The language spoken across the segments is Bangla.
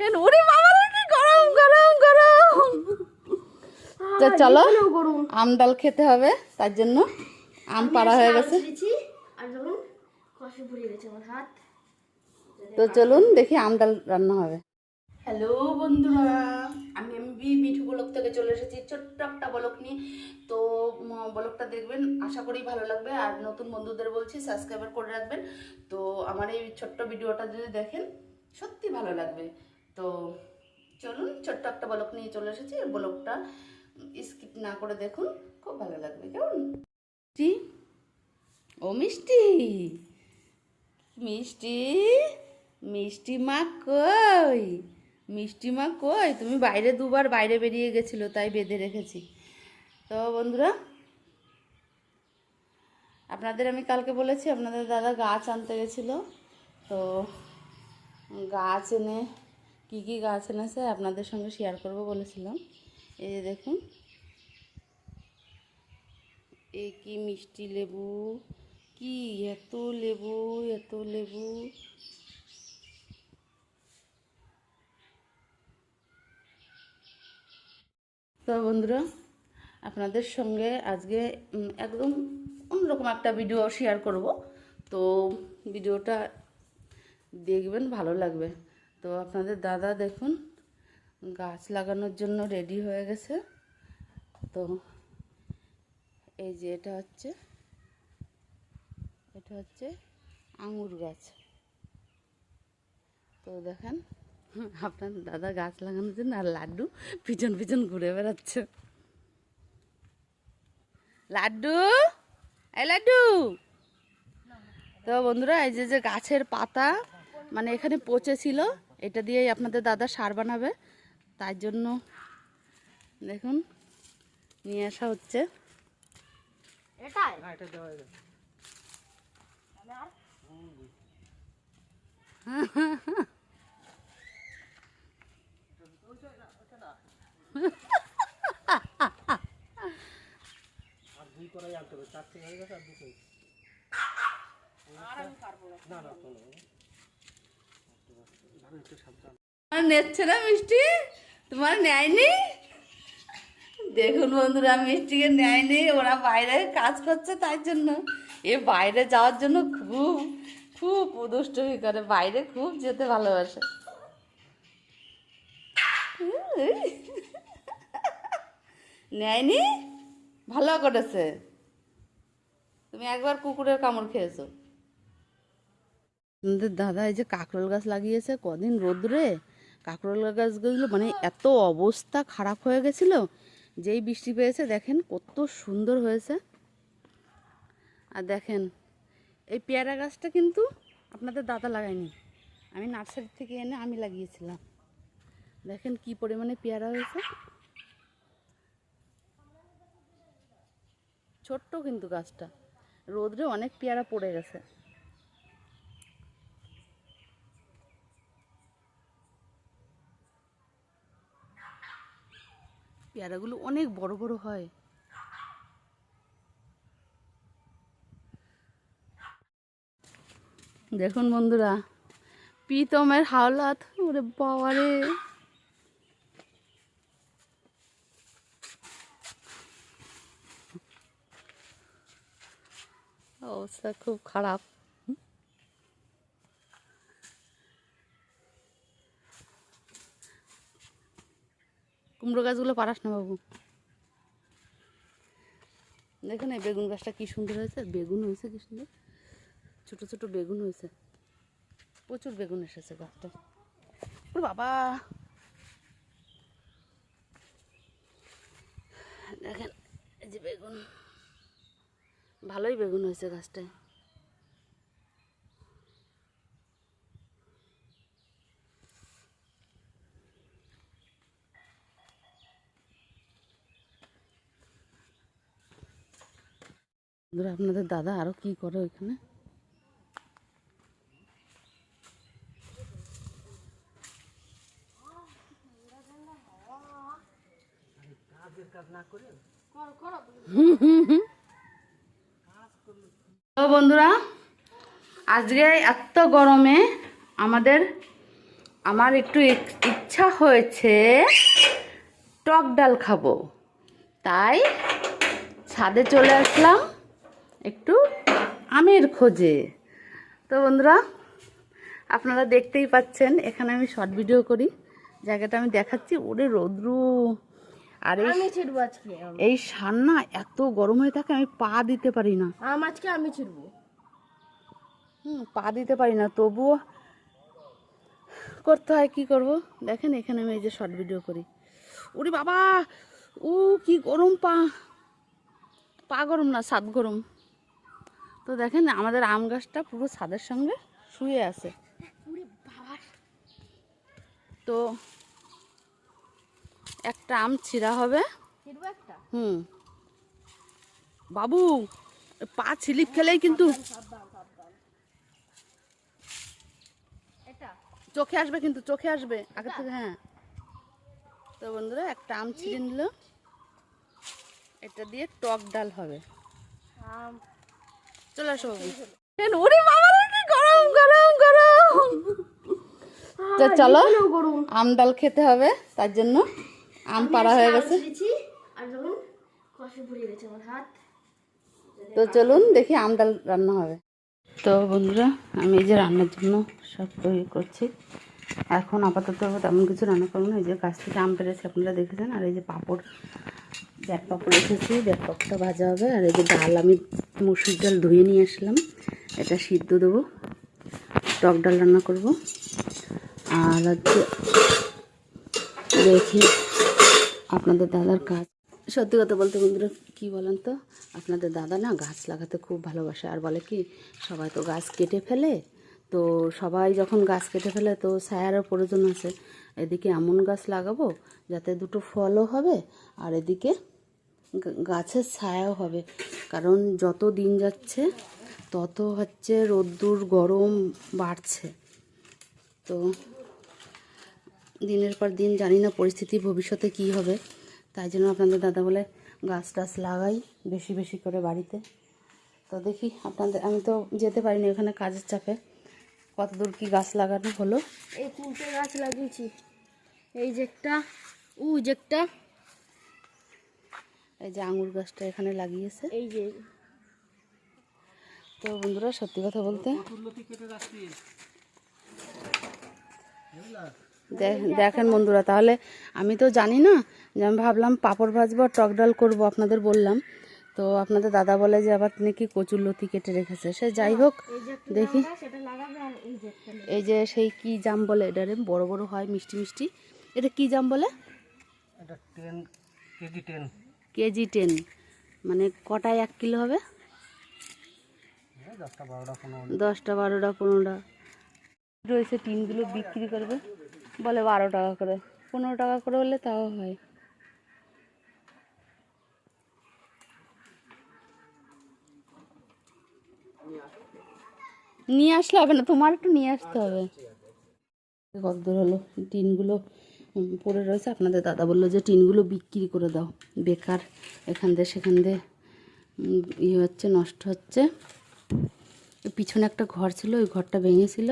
ওরে বাবা কি গরম গরম গরম। তো চলো আম ডাল খেতে হবে তার জন্য আম পাড়া হয়ে গেছে। তো চলুন দেখি আম ডাল রান্না হবে। হ্যালো বন্ধুরা আমি এমবি মিঠু ব্লক থেকে চলে এসেছি ছোট্ট একটা ব্লক নিয়ে। তো ব্লকটা দেখবেন আশা করি ভালো লাগবে। আর নতুন বন্ধুদের বলছি সাবস্ক্রাইবার করে রাখবেন। তো আমার এই ছোট্ট ভিডিওটা যদি দেখেন সত্যি ভালো লাগবে। তো চলুন, ছোট্ট একটা ব্লক নিয়ে চলে এসেছি। এই ব্লকটা স্কিপ না করে দেখুন, খুব ভালো লাগবে, কেমন? মিষ্টি? ও মিষ্টি? মিষ্টি? মিষ্টি মা কই? মিষ্টি মা কই? তুমি বাইরে দুবার বাইরে বেরিয়ে গেছিল, তাই বেঁধে রেখেছি। তো বন্ধুরা, আপনাদের আমি কালকে বলেছি, আপনাদের দাদা গাছ আনতে গেছিল, তো গাছ এনে কী কী গাছ এনেছে আপনাদের সঙ্গে শেয়ার করব বলেছিলাম। এই যে দেখুন। এ কি মিষ্টি লেবু, কি এত লেবু এত লেবু। তো বন্ধুরা, আপনাদের সঙ্গে আজকে একদম অন্যরকম একটা ভিডিও শেয়ার করব। তো ভিডিওটা দেখবেন, ভালো লাগবে। তো আপনাদের দাদা দেখুন, গাছ লাগানোর জন্য রেডি হয়ে গেছে। তো এই যে এটা হচ্ছে এটা হচ্ছে আঙুর গাছ। তো দেখেন, আপনার দাদা গাছ লাগানোর জন্য আর লাড্ডু পিছন পিছন ঘুরে বেড়াচ্ছে। লাড্ডু? এই লাড্ডু! তো বন্ধুরা, এই যে যে গাছের পাতা মানে এখানে পচে ছিল এটা দিয়েই আপনাদের দাদা সার বানাবে। তার জন্য দেখুন নিয়ে আসা হচ্ছে। এটাই? আর নেচ্ছে না মিষ্টি? তোমার নেয়নি দেখুন বন্ধুরা, মিষ্টিকে নেয়নি ওরা বাইরে কাজ করছে তাই জন্য। এ বাইরে যাওয়ার জন্য খুব খুব দুষ্টুমি করে, বাইরে খুব যেতে ভালোবাসে। নেয়নি ভালো করেছে। তুমি একবার কুকুরের কামড় খেয়েছো। আমাদের দাদা, এই যে কাঁকরোল গাছ লাগিয়েছে কদিন রোদ্রে? কাঁকরোল গাছগুলো মানে এত অবস্থা খারাপ হয়ে গেছিল, যেই বৃষ্টি পেয়েছে, দেখেন কত সুন্দর হয়েছে। আর দেখেন, এই পেয়ারা গাছটা কিন্তু আপনাদের দাদা লাগায়নি, আমি নার্সারি থেকে এনে আমি লাগিয়েছিলাম। দেখেন কি পরিমাণে পেয়ারা হয়েছে। ছোট্ট কিন্তু গাছটা, রোদ্রে অনেক পেয়ারা পড়ে গেছে। পেয়ারাগুলো অনেক বড় বড় হয়। দেখুন বন্ধুরা প্রীতমের হাওলাত ওরে বাবারে। অবস্থা খুব খারাপ। কুমড়ো গাছগুলো পারাস না বাবু। দেখুন এই বেগুন গাছটা কি সুন্দর হয়েছে। বেগুন হয়েছে কি সুন্দর? ছোট ছোট বেগুন হয়েছে। প্রচুর বেগুন এসেছে গাছটা বাবা। দেখেন, এই যে বেগুন। ভালোই বেগুন হয়েছে গাছটায়। বন্ধুরা আপনাদের দাদা আরও কি করে ওইখানে? বন্ধুরা, আজকে এত গরমে আমাদের, আমার একটু ইচ্ছা হয়েছে টক ডাল খাব। তাই ছাদে চলে আসলাম। একটু আমের খোঁজে। তো বন্ধুরা আপনারা দেখতেই পাচ্ছেন এখানে আমি শর্ট ভিডিও করি। জায়গাটা আমি দেখাচ্ছি। ওরে রৌদ্রু! আর এই আমি ছিড়বো আজকে। এই সার না এত গরম হয়ে থাকে আমি পা দিতে পারি না। আম আজকে আমি ছিড়বো। হুম পা দিতে পারি না তবুও করতে হয় কি করব? দেখেন এখানে আমি এই যে শর্ট ভিডিও করি। ওরে বাবা! ও কি গরম পা। পা গরম না সাত গরম। তো দেখেন আমাদের আম গাছটা পুরো ছাদের সঙ্গে শুয়ে আছে। তো একটা আম ছিঁড়া হবে। হুম। বাবু পা ছিলিপ খেলেই কিন্তু এটা? চোখে আসবে কিন্তু চোখে আসবে। আগে থেকে হ্যাঁ। তো বন্ধুরা একটা আম ছিঁড়ে নিল। এটা দিয়ে টক ডাল হবে। আম। চলে আসো বাবু। ওরে বাবা রে, কি গরম গরম গরম। তো চলো আম ডাল খেতে হবে তার জন্য আম পাড়া হয়ে গেছে। তো চলুন দেখি আম ডাল রান্না হবে। তো বন্ধুরা আমি এই যে রান্নার জন্য সব তৈরি করছি। এখন আপাতত তেমন কিছু রান্না করব না এই যে গাছ থেকে আম পেরেছি আপনারা দেখেছেন আর এই যে পাঁপড় ব্যাট পাঁপড় ব্যাট পাঁপড়টা ভাজা হবে। আর এই যে ডাল, আমি মুসুর ডাল ধুয়ে নিয়ে আসলাম। এটা সিদ্ধ দেবো। টক ডাল রান্না করব। আর হচ্ছে দেখি আপনাদের দাদার কাজ। সত্যি কথা বলতে বন্ধুরা, কী বলেন তো? আপনাদের দাদা না গাছ লাগাতে খুব ভালোবাসে। আর বলে কি, সবাই তো গাছ কেটে ফেলে। তো সবাই যখন গাছ কেটে ফেলে, তো ছায়ারও প্রয়োজন আছে। এদিকে এমন গাছ লাগাবো, যাতে দুটো ফলও হবে। আর এদিকে গাছের ছায়াও হবে। কারণ যত দিন যাচ্ছে, তত হচ্ছে রোদ্দুর গরম বাড়ছে। তো দিনের পর দিন জানি না পরিস্থিতি ভবিষ্যতে কি হবে। তাই জন্য আপনাদের দাদা বলে গাছ টাছ লাগাই বেশি বেশি করে বাড়িতে। তো দেখি আপনাদের, আমি তো যেতে পারিনি ওখানে কাজের চাপে। কতদূর কি গাছ লাগানো হলো? এই তিনটে গাছ লাগিয়েছি। এই যে একটা, উ যে একটা এই যে আঙুর গাছটা এখানে লাগিয়েছে। এই যে। তো বন্ধুরা সত্যি কথা বলতে দেখেন বন্ধুরা তাহলে আমি তো জানি না যে আমি ভাবলাম পাঁপড় ভাজবো আর টক ডাল করব আপনাদের বললাম। তো আপনাদের দাদা বলে যে আবার নাকি কচুর লতি কেটে রেখেছে। সে যাই হোক দেখি। এই যে সেই কি জাম বলে এটা বড় বড় হয় মিষ্টি মিষ্টি। এটা কি জাম বলে? এটা ten kg ten. Kg ten মানে কটায় এক কিলো হবে? দশটা বারোটা পনেরোটা। রয়েছে টিনগুলো বিক্রি করবে। বলে বারো টাকা করে। পনেরো টাকা করে হলে তাও হয়। নিয়ে আসলে হবে না, তোমার একটু নিয়ে আসতে হবে। কতদূর হলো? টিনগুলো পড়ে রয়েছে। আপনাদের দাদা বলল যে, টিনগুলো বিক্রি করে দাও। বেকার, এখান দিয়ে সেখান দিয়ে ইয়ে হচ্ছে, নষ্ট হচ্ছে। পিছনে একটা ঘর ছিল, ওই ঘরটা ভেঙেছিল।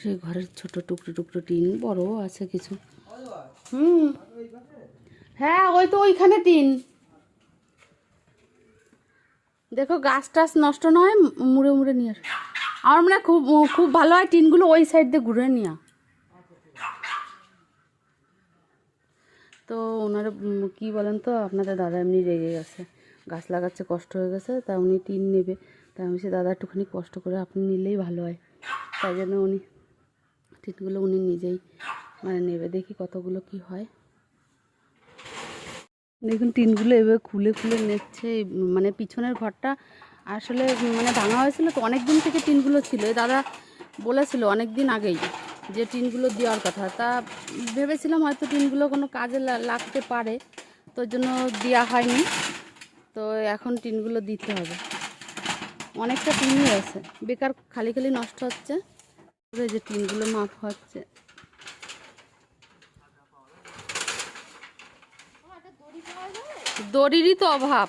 সেই ঘরের ছোট টুকরো টুকরো টিন বড়ও আছে কিছু। হুম। হ্যাঁ ওই তো ওইখানে টিন। দেখো, গাছ টাছ নষ্ট নয়, মুড়ে মুড়ে নিয়ে আমার মনে খুব খুব ভালো হয় টিনগুলো ওই সাইড দিয়ে ঘুরে নেওয়া তো ওনারা কি বলেন তো, আপনাদের দাদা এমনি রেগে গেছে। গাছ লাগাচ্ছে, কষ্ট হয়ে গেছে, তা উনি টিন নেবে। তাই আমি সে দাদা, একটুখানি কষ্ট করে আপনি নিলেই ভালো হয়। তাই জন্য উনি টিনগুলো উনি নিজেই মানে নেবে, দেখি কতগুলো কি হয়। দেখুন, টিনগুলো এভাবে খুলে খুলে নিচ্ছে মানে পিছনের ঘরটা আসলে মানে ভাঙা হয়েছিল তো, অনেক দিন থেকে টিনগুলো ছিল। দাদা বলেছিল অনেক দিন আগেই যে টিনগুলো দেওয়ার কথা। তা ভেবেছিলাম হয়তো টিনগুলো কোনো কাজে লাগতে পারে, তো জন্য দেওয়া হয়নি। তো এখন টিনগুলো দিতে হবে। অনেকটা টিনই আছে বেকার খালি খালি নষ্ট হচ্ছে। যে টিনগুলো মাপ হচ্ছে। দড়িরই তো অভাব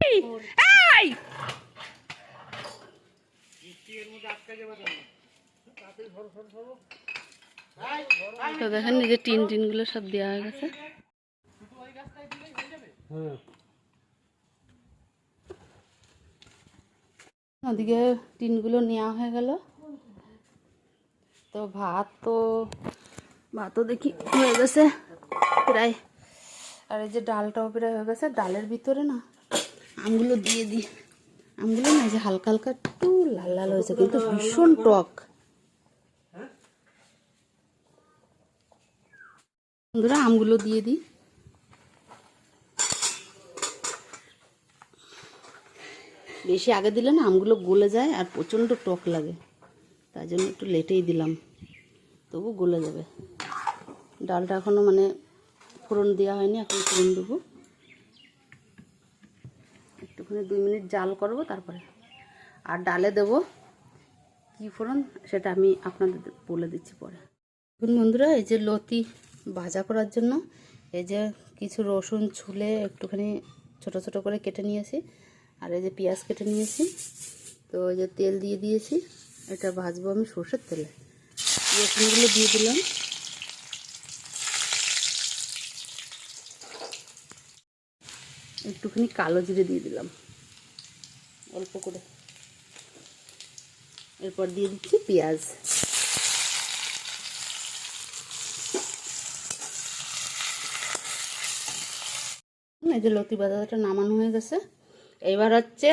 এই! এই! তো দেখেন এই যে টিন টিনগুলো সব দেওয়া হয়ে গেছে। ওদিকে টিনগুলো নেওয়া হয়ে গেল। তো ভাত তো, ভাতও দেখি হয়ে গেছে প্রায়। আর এই যে ডালটাও প্রায় হয়ে গেছে, ডালের ভিতরে না আমগুলো দিয়ে দিই। আমগুলো না যে হালকা হালকা একটু লাল লাল হয়েছে, কিন্তু ভীষণ টক। বন্ধুরা, আমগুলো দিয়ে দিই। বেশি আগে দিলে না আমগুলো গলে যায় আর প্রচণ্ড টক লাগে। তাই জন্য একটু লেটেই দিলাম। তবু গলে যাবে। ডালটা এখনও মানে ফোড়ন দেওয়া হয়নি, এখন ফোড়ন দেবো। একটুখানি দুই মিনিট জাল করব, তারপরে আর ডালে দেবো কী ফোড়ন, সেটা আমি আপনাদের বলে দিচ্ছি পরে। বন্ধুরা, এই যে লতি ভাজা করার জন্য। এই যে কিছু রসুন ছুলে একটুখানি ছোট ছোট করে কেটে নিয়েছি। আর এই যে পেঁয়াজ কেটে নিয়েছি। তো এই যে তেল দিয়ে দিয়েছি। এটা ভাজবো আমি সর্ষের তেলে। রসুনগুলো দিয়ে দিলাম। একটুখানি কালো জিরে দিয়ে দিলাম। অল্প করে। এরপর দিয়ে দিচ্ছি পেঁয়াজ। এই যে লতি বাজারটা নামানো হয়ে গেছে। এবার হচ্ছে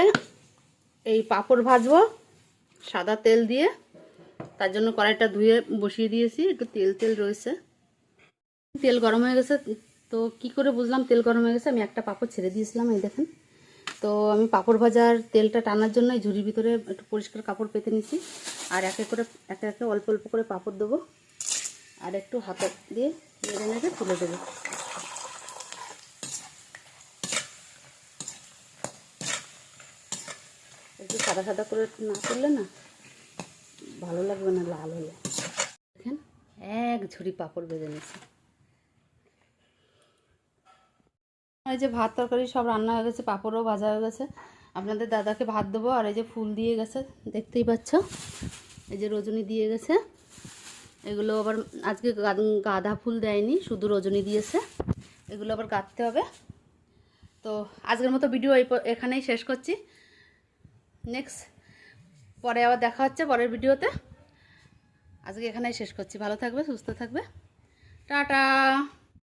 এই পাঁপড় ভাজবো, সাদা তেল দিয়ে। তার জন্য কড়াইটা ধুয়ে বসিয়ে দিয়েছি, একটু তেল তেল রয়েছে। তেল গরম হয়ে গেছে, তো কি করে বুঝলাম তেল গরম হয়ে গেছে? আমি একটা পাঁপড় ছেড়ে দিয়েছিলাম, এই দেখেন। তো আমি পাঁপড় ভাজার তেলটা টানার জন্য এই ঝুড়ির ভিতরে একটু পরিষ্কার কাপড় পেতে নিচ্ছি আর একে করে, একে একে অল্প অল্প করে পাঁপড় দেবো। আর একটু হাতে দিয়ে নেড়ে নেড়ে তুলে দেবো একটু সাদা সাদা করে না করলে না ভালো লাগবে না, লাল হলে দেখেন, এক ঝুড়ি পাঁপড় বেজে নিয়েছি। এই যে ভাত তরকারি সব রান্না হয়ে গেছে, পাঁপড়ও ভাজা হয়ে গেছে। আপনাদের দাদাকে ভাত দেবো, আর এই যে ফুল দিয়ে গেছে, দেখতেই পাচ্ছ? এই যে রজনী দিয়ে গেছে। এগুলো আবার আজকে গাঁদা ফুল দেয়নি, শুধু রজনী দিয়েছে। এগুলো আবার গাঁথতে হবে। তো আজকের মতো ভিডিও এখানেই শেষ করছি। নেক্সট পরে আবার দেখা হচ্ছে পরের ভিডিওতে। আজকে এখানেই শেষ করছি। ভালো থাকবে, সুস্থ থাকবে। টাটা!